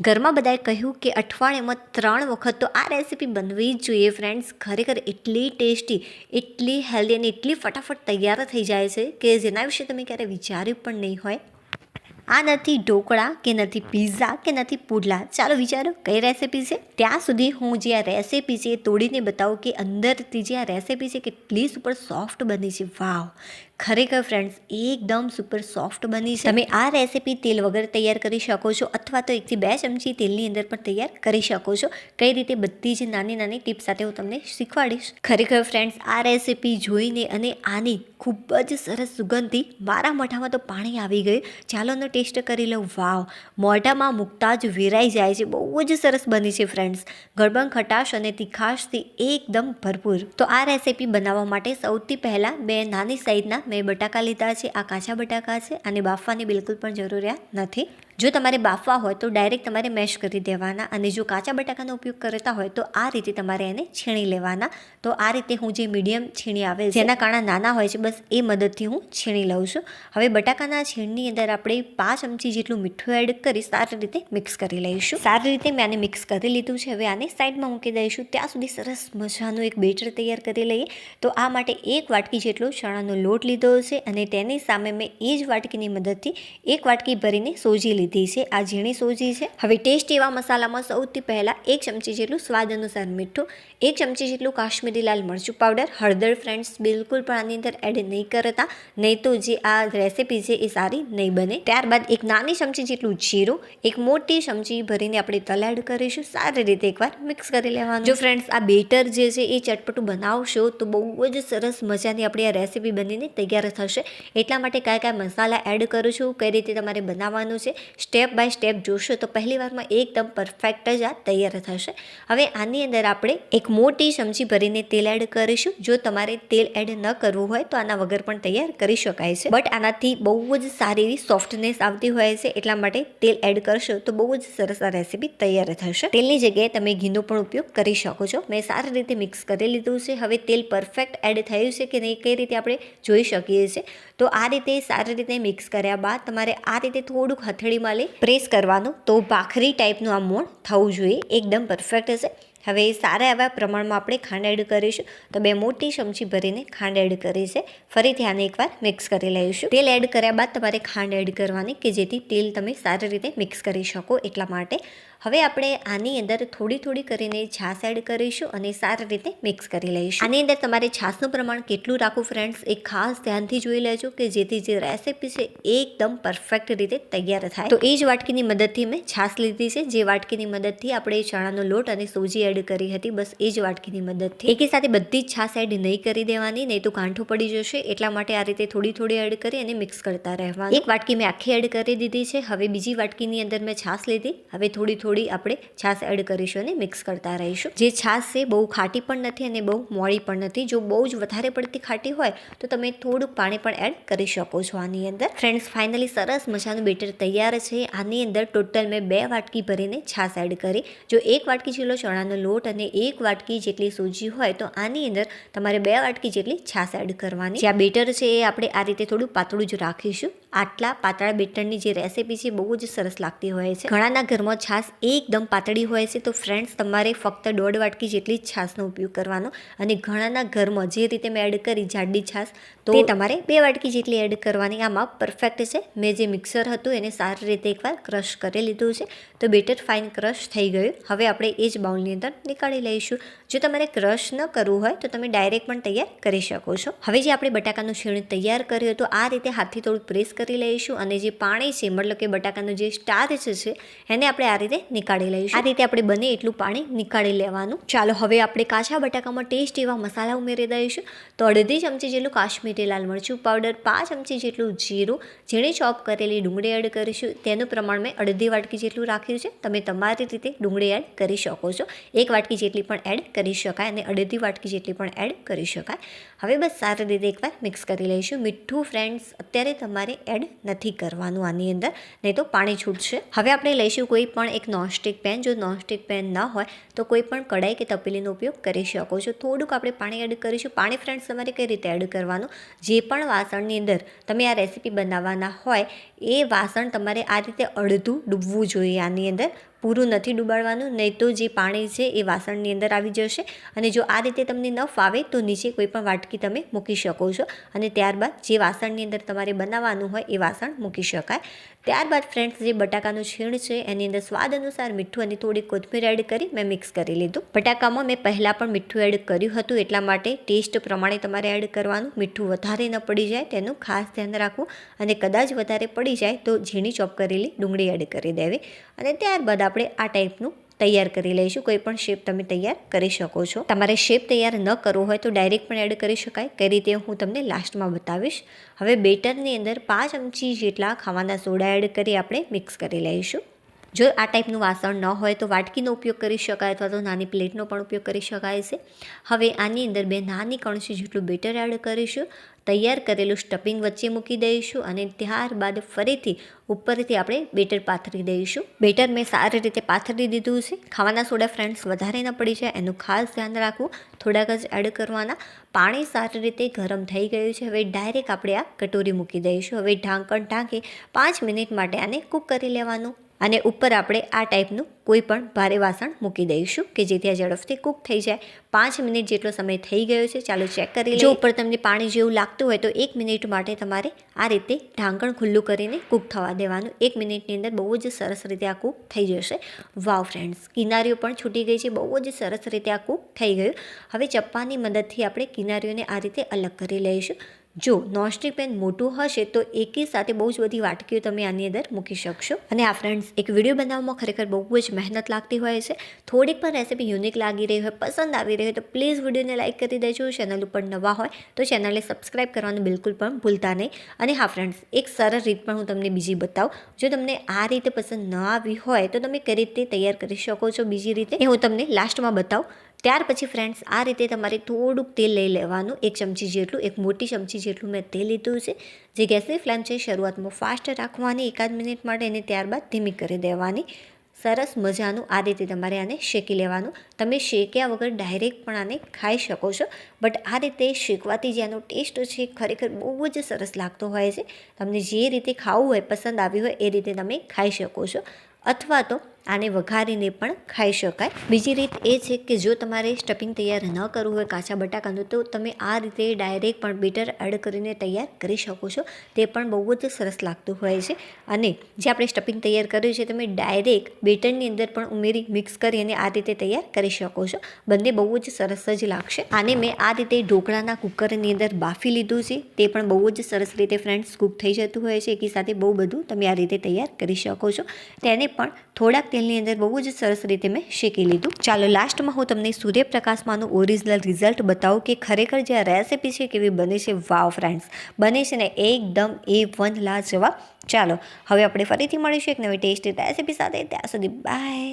ઘરમાં બધાએ કહ્યું કે અઠવાડિયામાં ત્રણ વખત તો આ રેસીપી બનવી જ જોઈએ ફ્રેન્ડ્સ ખરેખર એટલી ટેસ્ટી, એટલી હેલ્ધી અને એટલી ફટાફટ તૈયાર થઈ જાય છે કે જેના વિશે તમે ક્યારે વિચાર્યું પણ નહીં હોય. આ નથી ઢોકળા કે નથી પીઝા કે નથી પુડલા. ચાલો વિચારો કઈ રેસીપી છે? ત્યાં સુધી હું જે આ રેસીપી છે તોડીને બતાવું કે અંદરથી જે આ રેસીપી છે કેટલી સુપર સોફ્ટ બની છે. વાવ. ખરેખર ફ્રેન્ડ્સ એકદમ સુપર સોફ્ટ બની છે. તમે આ રેસીપી તેલ વગર તૈયાર કરી શકો છો અથવા તો એકથી બે ચમચી તેલની અંદર પણ તૈયાર કરી શકો છો. કઈ રીતે બધી જ નાની નાની ટીપ સાથે હું તમને શીખવાડીશ. ખરેખર ફ્રેન્ડ્સ આ રેસીપી જોઈને અને આની ખૂબ જ સરસ સુગંધથી મારા મોઢામાં તો પાણી આવી ગયું. ચાલો એનો ટેસ્ટ કરી લઉં. વાવ, મોઢામાં મૂકતા જ વેરાઈ જાય છે. બહુ જ સરસ બની છે ફ્રેન્ડ્સ ગળબંગ ખટાશ અને તીખાશથી એકદમ ભરપૂર. તો આ રેસીપી બનાવવા માટે સૌથી પહેલાં બે નાની સાઈઝના મેં બટાકા લીધા છે આ કાચા બટાકા છે અને બાફવાની બિલકુલ પણ જરૂરિયાત નથી. જો તમારે બાફવા હોય તો ડાયરેક્ટ તમારે મેશ કરી દેવાના અને જો કાચા બટાકાનો ઉપયોગ કરતા હોય તો આ રીતે તમારે એને છીણી લેવાના. તો આ રીતે હું જે મીડિયમ છીણી આવે જેના કાણા નાના હોય છે, બસ એ મદદથી હું છીણી લઉં છું. હવે બટાકાના છીણની અંદર આપણે પાંચ ચમચી જેટલું મીઠું એડ કરી સારી રીતે મિક્સ કરી લઈશું. સારી રીતે મેં આને મિક્સ કરી લીધું છે. હવે આને સાઈડમાં મૂકી દઈશું. ત્યાં સુધી સરસ મજાનું એક બેટર તૈયાર કરી લઈએ. તો આ માટે એક વાટકી જેટલો ચણાનો લોટ લીધો છે અને તેની સામે મેં એ જ વાટકીની મદદથી એક વાટકી ભરીને સોજી લીધી છે, આ ઝીણી સોજી છે. હવે ટેસ્ટ એવા મસાલામાં સૌથી પહેલાં એક ચમચી જેટલું સ્વાદ અનુસાર મીઠું, એક ચમચી જેટલું કાશ્મીરી લાલ મરચું પાવડર હળદર ફ્રેન્ડ્સ બિલકુલ પણ આની અંદર એડ નહીં કરતા, નહીં તો જે આ રેસીપી છે એ સારી નહીં બને. ત્યારબાદ એક નાની ચમચી જેટલું જીરું, એક મોટી ચમચી ભરીને આપણે તલ એડ કરીશું, સારી રીતે એકવાર મિક્સ કરી લેવાનું. જો ફ્રેન્ડ્સ આ બેટર જે છે એ ચટપટું બનાવશો, તો બહુ જ સરસ મજાની આપણી આ રેસીપી બનીને તૈયાર થશે. એટલા માટે કયા કયા મસાલા એડ કરું છું, કઈ રીતે તમારે બનાવવાનું છે સ્ટેપ બાય સ્ટેપ જોશો તો પહેલી વારમાં એકદમ પરફેક્ટ જ આ તૈયાર થશે. હવે આની અંદર આપણે એક મોટી ચમચી ભરીને તેલ એડ કરીશું. જો તમારે તેલ એડ ન કરવું હોય તો આના વગર પણ તૈયાર કરી શકાય છે. બટ આનાથી બહુ જ સારી એવી સોફ્ટનેસ આવતી હોય છે એટલા માટે તેલ એડ કરશો તો બહુ જ સરસ આ રેસીપી તૈયાર થશે. તેલની જગ્યાએ તમે ઘીનો પણ ઉપયોગ કરી શકો છો. મેં સારી રીતે મિક્સ કરી લીધું છે. હવે તેલ પરફેક્ટ એડ થયું છે કે નહીં કઈ રીતે આપણે જોઈ શકીએ છીએ. તો આ રીતે સારી રીતે મિક્સ કર્યા બાદ તમારે આ રીતે થોડુંક હથેળીમાં લઈ પ્રેસ કરવાનું. તો ભાખરી ટાઈપનું આ મોણ થવું જોઈએ. એકદમ પરફેક્ટ હશે. હવે સારા એવા પ્રમાણમાં આપણે ખાંડ એડ કરીશું. તો બે મોટી ચમચી ભરીને ખાંડ એડ કરી છે. ફરીથી આને એકવાર મિક્સ કરી લઈશું. તેલ એડ કર્યા બાદ તમારે ખાંડ એડ કરવાની કે જેથી તેલ તમે સારી રીતે મિક્સ કરી શકો એટલા માટે. હવે આપણે આની અંદર થોડી થોડી કરીને છાશ એડ કરીશું અને સારી રીતે મિક્સ કરી લઈશું. આની અંદર તમારે છાશનું પ્રમાણ કેટલું રાખવું ફ્રેન્ડ્સ એ ખાસ ધ્યાનથી જોઈ લેજો કે જેથી જે રેસીપી છે એકદમ પરફેક્ટ રીતે તૈયાર થાય. તો એ જ વાટકીની મદદથી મેં છાશ લીધી છે. જે વાટકીની મદદથી આપણે ચણાનો લોટ અને સોજી એડ કરી હતી. બસ એ જ વાટકીની મદદથી. એકી સાથે બધી જ છાશ એડ નહીં કરી દેવાની, નહીં તો કાંઠું પડી જશે. એટલા માટે આ રીતે થોડી થોડી એડ કરી અને મિક્સ કરતા રહેવાનું. એક વાટકી મેં આખી એડ કરી દીધી છે. હવે બીજી વાટકીની અંદર મેં છાશ લીધી. હવે થોડી થોડી આપણે છાશ એડ કરીશું અને મિક્સ કરતા રહીશું. જે છાશ છે બહુ ખાટી પણ નથી અને બહુ મોડી પણ નથી. જો બહુ જ વધારે પડતી ખાટી હોય, તો તમે થોડુંક પાણી પણ એડ કરી શકો છો આની અંદર. ફ્રેન્ડ્સ ફાઇનલી સરસ મજાનું બેટર તૈયાર છે. આની અંદર ટોટલ મેં બે વાટકી ભરીને છાશ એડ કરી. જો એક વાટકી જેટલો ચણાનો લોટ અને એક વાટકી જેટલી સૂજી હોય, તો આની અંદર તમારે બે વાટકી જેટલી છાશ એડ કરવાની. જે આ બેટર છે એ આપણે આ રીતે થોડું પાતળું જ રાખીશું. આટલા પાતળા બેટરની જે રેસીપી છે બહુ જ સરસ લાગતી હોય છે. ઘણાના ઘરમાં છાશ એકદમ પાતળી હોય છે તો ફ્રેન્ડ્સ તમારે ફક્ત દોઢ વાટકી જેટલી જ છાશનો ઉપયોગ કરવાનો અને ઘણાના ઘરમાં જે રીતે મેં એડ કરી જાડી છાશ તો એ તમારે બે વાટકી જેટલી એડ કરવાની. આમાં પરફેક્ટ છે. મેં જે મિક્સર હતું એને સારી રીતે એકવાર ક્રશ કરી લીધું છે તો બેટર ફાઇન ક્રશ થઈ ગયું. હવે આપણે એ જ બાઉલની અંદર નીકાળી લઈશું. જો તમારે ક્રશ ન કરવું હોય તો તમે ડાયરેક્ટ પણ તૈયાર કરી શકો છો. હવે જે આપણે બટાકાનું છીણ તૈયાર કર્યું તો આ રીતે હાથથી થોડું પ્રેસ કરી લઈશું અને જે પાણી છે મતલબ કે બટાકાનું જે સ્ટાર્ચ છે એને આપણે આ રીતે નીકાળી લઈશું. આ રીતે આપણે બને એટલું પાણી નીકાળી લેવાનું. ચાલો, હવે આપણે કાચા બટાકામાં ટેસ્ટ એવા મસાલા ઉમેરી દઈશું. તો અડધી ચમચી જેટલું કાશ્મીરી લાલ મરચું પાવડર, પાંચ ચમચી જેટલું જીરું ઝીણી ચોપ કરેલી ડુંગળી એડ કરીશું. તેનું પ્રમાણ મેં અડધી વાટકી જેટલું રાખ્યું છે. તમે તમારી રીતે ડુંગળી એડ કરી શકો છો. એક વાટકી જેટલી પણ એડ કરી શકાય અને અડધી વાટકી જેટલી પણ એડ કરી શકાય. હવે બસ સારી રીતે એકવાર મિક્સ કરી લઈશું. મીઠું ફ્રેન્ડ્સ, અત્યારે તમારે એડ નથી કરવાનું આની અંદર, નહીં તો પાણી છૂટશે. હવે આપણે લઈશું કોઈ પણ એક નોનસ્ટિક પેન, જો નોનસ્ટિક પેન ન હોય, તો કોઈ પણ કડાઈ કે તપેલીનો ઉપયોગ કરી શકો છો. થોડુંક આપણે પાણી એડ કરીશું. પાણી ફ્રેન્ડ્સ તમારે કઈ રીતે એડ કરવાનું? જે પણ વાસણની અંદર તમે આ રેસીપી બનાવવાના હોય, એ વાસણ તમારે આ રીતે અડધું ડૂબવું જોઈએ આની અંદર. પૂરું નથી ડૂબાડવાનું, નહીં તો જે પાણી છે એ વાસણની અંદર આવી જશે અને જો આ રીતે તમને ન ફાવે તો નીચે કોઈ પણ વાટકી તમે મૂકી શકો છો અને ત્યારબાદ જે વાસણની અંદર તમારે બનાવવાનું હોય એ વાસણ મૂકી શકાય. ત્યારબાદ ફ્રેન્ડ્સ, જે બટાકાનું છીણ છે એની અંદર સ્વાદ અનુસાર મીઠું અને થોડી કોથમીર એડ કરી મેં મિક્સ કરી લીધું. બટાકામાં મેં પહેલાં પણ મીઠું એડ કર્યું હતું એટલા માટે ટેસ્ટ પ્રમાણે તમારે એડ કરવાનું. મીઠું વધારે ન પડી જાય, તેનું ખાસ ધ્યાન રાખવું અને કદાચ વધારે પડી જાય તો ઝીણી ચોપ કરેલી ડુંગળી એડ કરી દેવી. અને ત્યારબાદ આપણે આ ટાઈપનું તૈયાર કરી લઈશું. કોઈ પણ શેપ તમે તૈયાર કરી શકો છો. તમારે શેપ તૈયાર ન કરવો હોય તો ડાયરેક્ટ પણ એડ કરી શકાય. કઈ રીતે હું તમને લાસ્ટમાં બતાવીશ. હવે બેટરની અંદર પાંચ ચમચી જેટલા ખાવાના સોડા એડ કરી આપણે મિક્સ કરી લઈશું. જો આ ટાઈપનું વાસણ ન હોય તો વાટકીનો ઉપયોગ કરી શકાય અથવા તો નાની પ્લેટનો પણ ઉપયોગ કરી શકાય છે. હવે આની અંદર બે નાની કણસી જેટલું બેટર એડ કરીશું. તૈયાર કરેલું સ્ટફિંગ વચ્ચે મૂકી દઈશું અને ત્યારબાદ ફરીથી ઉપરથી આપણે બેટર પાથરી દઈશું. બેટર મેં સારી રીતે પાથરી દીધું છે. ખાવાના સોડા ફ્રેન્ડ્સ વધારે ન પડી જાય, એનું ખાસ ધ્યાન રાખવું. થોડાક જ એડ કરવાના. પાણી સારી રીતે ગરમ થઈ ગયું છે. હવે ડાયરેક્ટ આપણે આ કટોરી મૂકી દઈશું. હવે ઢાંકણ ઢાંકી પાંચ મિનિટ માટે આને કૂક કરી લેવાનું. અને ઉપર આપણે આ ટાઈપનું કોઈ પણ ભારે વાસણ મૂકી દઈશું કે જેથી આ ઝડપથી કૂક થઈ જાય. પાંચ મિનિટ જેટલો સમય થઈ ગયો છે, ચાલો ચેક કરી જો ઉપર તમને પાણી જેવું લાગતું હોય તો એક મિનિટ માટે તમારે આ રીતે ઢાંકણ ખુલ્લું કરીને કૂક થવા દેવાનું. એક મિનિટની અંદર બહુ જ સરસ રીતે આ કૂક થઈ જશે. વાવ ફ્રેન્ડ્સ, કિનારીઓ પણ છૂટી ગઈ છે, બહુ જ સરસ રીતે આ કૂક થઈ ગયું. હવે ચપ્પાની મદદથી આપણે કિનારીઓને આ રીતે અલગ કરી લઈશું. જો નોનસ્ટિક પેન મોટું હશે તો એકી સાથે બહુ જ બધી વાટકીઓ તમે આની અંદર મૂકી શકશો. અને આ ફ્રેન્ડ્સ એક વીડિયો બનાવવામાં ખરેખર બહુ જ મહેનત લાગતી હોય છે. થોડીક પણ રેસીપી યુનિક લાગી રહી હોય, પસંદ આવી રહી હોય તો પ્લીઝ વિડીયોને લાઇક કરી દેજો. ચેનલ ઉપર નવા હોય તો ચેનલને સબસ્ક્રાઇબ કરવાનું બિલકુલ પણ ભૂલતા નહીં. અને હા ફ્રેન્ડ્સ એક સરળ રીત પણ હું તમને બીજી બતાવું. જો તમને આ રીતે પસંદ ન આવી હોય તો તમે કઈ રીતે તૈયાર કરી શકો છો બીજી રીતે એ હું તમને લાસ્ટમાં બતાવું. ત્યાર પછી ફ્રેન્ડ્સ આ રીતે તમારે થોડુંક તેલ લઈ લેવાનું. એક ચમચી જેટલું, એક મોટી ચમચી જેટલું મેં તેલ લીધું છે. જે ગેસની ફ્લેમ છે શરૂઆતમાં ફાસ્ટ રાખવાની, એકાદ મિનિટ માટે અને ત્યારબાદ ધીમી કરી દેવાની. સરસ મજાનું આ રીતે તમારે આને શેકી લેવાનું. તમે શેક્યા વગર ડાયરેક્ટ પણ આને ખાઈ શકો છો. બટ આ રીતે શેકવાથી જે આનો ટેસ્ટ છે ખરેખર બહુ જ સરસ લાગતો હોય છે. તમને જે રીતે ખાવું હોય, પસંદ આવ્યું હોય, એ રીતે તમે ખાઈ શકો છો. અથવા તો આને વઘારીને પણ ખાઈ શકાય. બીજી રીત એ છે કે જો તમારે સ્ટફિંગ તૈયાર ન કરવું હોય કાચા બટાકાનું, તો તમે આ રીતે ડાયરેક્ટ પણ બીટર એડ કરીને તૈયાર કરી શકો છો. તે પણ બહુ જ સરસ લાગતું હોય છે. અને જે આપણે સ્ટફિંગ તૈયાર કર્યું છે, તમે ડાયરેક્ટ બેટરની અંદર પણ ઉમેરી મિક્સ કરી અને આ રીતે તૈયાર કરી શકો છો. બંને બહુ જ સરસ જ લાગશે. આને મેં આ રીતે ઢોકળાના કુકરની અંદર બાફી લીધું છે. તે પણ બહુ જ સરસ રીતે ફ્રેન્ડ્સ કૂક થઈ જતું હોય છે. એકી સાથે બહુ બધું તમે આ રીતે તૈયાર કરી શકો છો. તેને પણ થોડાક તેલની અંદર બહુ જ સરસ રીતે મેં શેકી લીધું. ચાલો લાસ્ટમાં હું તમને સૂર્યપ્રકાશમાંનું ઓરિજિનલ રિઝલ્ટ બતાવું કે ખરેખર જે આ રેસીપી છે કેવી બને છે. વાવ ફ્રેન્ડ્સ, બને છે ને એકદમ એ વન લાજવાબ ચાલો, હવે આપણે ફરીથી મળીશું એક નવી ટેસ્ટી રેસીપી સાથે. ત્યાં સુધી બાય.